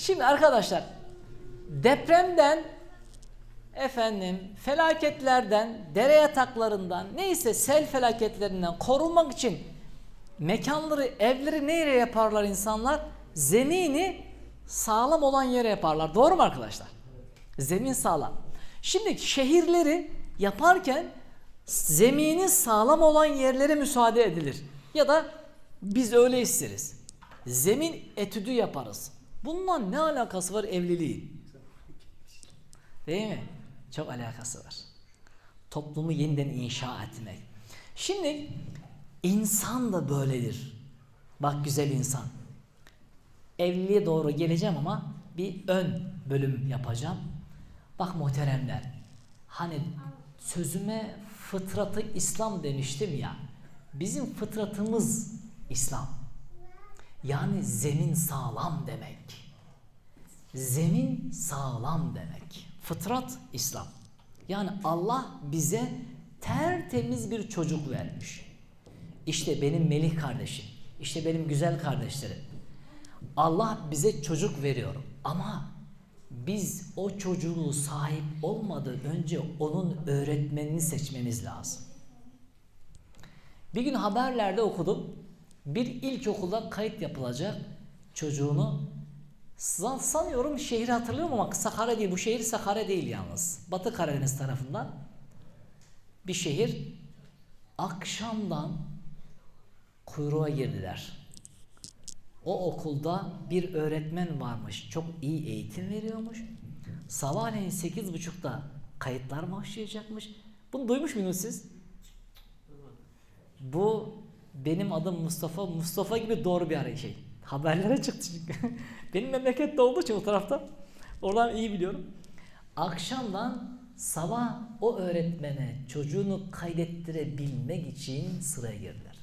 Şimdi arkadaşlar depremden efendim felaketlerden, dere yataklarından neyse sel felaketlerinden korunmak için mekanları, evleri nereye yaparlar insanlar? Zemini sağlam olan yere yaparlar. Doğru mu arkadaşlar? Zemin sağlam. Şimdi şehirleri yaparken zemini sağlam olan yerlere müsaade edilir. Ya da biz öyle isteriz. Zemin etüdü yaparız. Bununla ne alakası var evliliğin? Değil mi? Çok alakası var. Toplumu yeniden inşa etmek. Şimdi insan da böyledir. Bak güzel insan. Evliliğe doğru geleceğim ama bir ön bölüm yapacağım. Bak muhteremler. Hani sözüme fıtratı İslam demiştim ya. Bizim fıtratımız İslam. Yani zemin sağlam demek. Zemin sağlam demek. Fıtrat İslam. Yani Allah bize tertemiz bir çocuk vermiş. İşte benim melih kardeşim. işte benim güzel kardeşlerim. Allah bize çocuk veriyor ama biz o çocuğu sahip olmadan önce onun öğretmenini seçmemiz lazım. Bir gün haberlerde okudum. Bir ilkokula kayıt yapılacak çocuğunu San- sanıyorum şehri hatırlıyorum ama Sakarya değil. Bu şehir Sakarya değil yalnız. Batı Karadeniz tarafından bir şehir. Akşamdan kuyruğa girdiler. O okulda bir öğretmen varmış. Çok iyi eğitim veriyormuş. Sabahleyin 8.30'da kayıtlar başlayacakmış. Bunu duymuş muydunuz siz? Bu benim adım Mustafa. Mustafa gibi doğru bir ara- şey. Haberlere çıktı çünkü. benim memlekette olduğu için o tarafta. Oradan iyi biliyorum. Akşamdan sabah o öğretmene çocuğunu kaydettirebilmek için sıraya girdiler.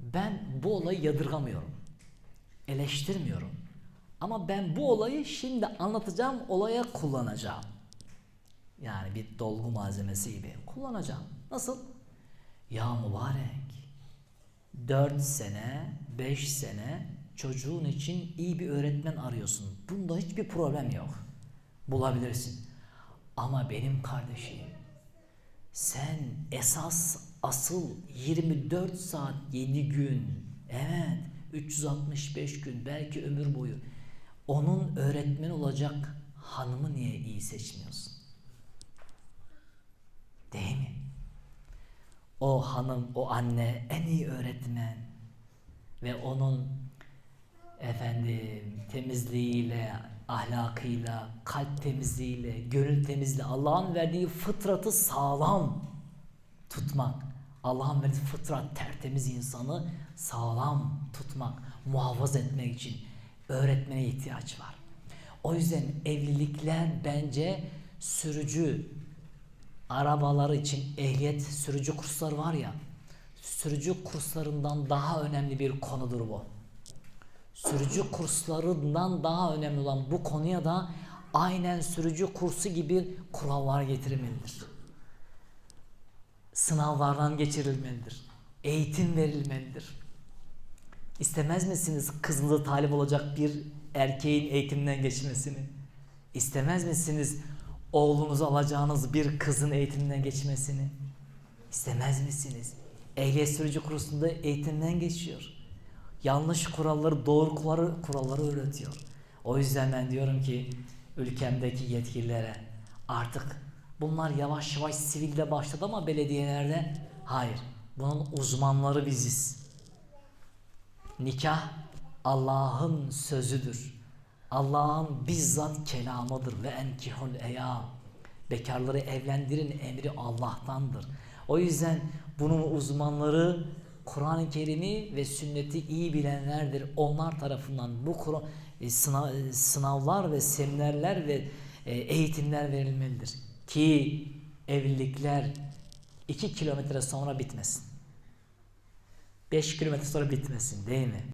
Ben bu olayı yadırgamıyorum. Eleştirmiyorum. Ama ben bu olayı şimdi anlatacağım olaya kullanacağım. Yani bir dolgu malzemesi gibi kullanacağım. Nasıl? Ya mübarek 4 sene, 5 sene çocuğun için iyi bir öğretmen arıyorsun. Bunda hiçbir problem yok. Bulabilirsin. Ama benim kardeşim sen esas asıl 24 saat 7 gün evet 365 gün belki ömür boyu onun öğretmen olacak hanımı niye iyi seçmiyorsun? Değil mi? O hanım, o anne en iyi öğretmen ve onun efendim temizliğiyle, ahlakıyla, kalp temizliğiyle, gönül temizliği, Allah'ın verdiği fıtratı sağlam tutmak. Allah'ın verdiği fıtrat tertemiz insanı sağlam tutmak, muhafaza etmek için öğretmene ihtiyaç var. O yüzden evlilikler bence sürücü arabalar için ehliyet sürücü kursları var ya sürücü kurslarından daha önemli bir konudur bu. Sürücü kurslarından daha önemli olan bu konuya da aynen sürücü kursu gibi kurallar getirilmelidir. Sınavlardan geçirilmelidir. Eğitim verilmelidir. İstemez misiniz kızınıza talip olacak bir erkeğin eğitimden geçmesini? İstemez misiniz oğlunuzu alacağınız bir kızın eğitimden geçmesini? İstemez misiniz? Ehliyet sürücü kursunda eğitimden geçiyor. Yanlış kuralları, doğru kuralları, kuralları öğretiyor. O yüzden ben diyorum ki ülkemdeki yetkililere artık bunlar yavaş yavaş sivilde başladı ama belediyelerde hayır. Bunun uzmanları biziz. Nikah Allah'ın sözüdür. Allah'ın bizzat kelamıdır ve enkihul eyam. Bekarları evlendirin emri Allah'tandır. O yüzden bunun uzmanları Kur'an-ı Kerim'i ve sünneti iyi bilenlerdir. Onlar tarafından bu Kur'an e, sınav, e, sınavlar ve seminerler ve e, eğitimler verilmelidir. Ki evlilikler iki kilometre sonra bitmesin. 5 kilometre sonra bitmesin değil mi?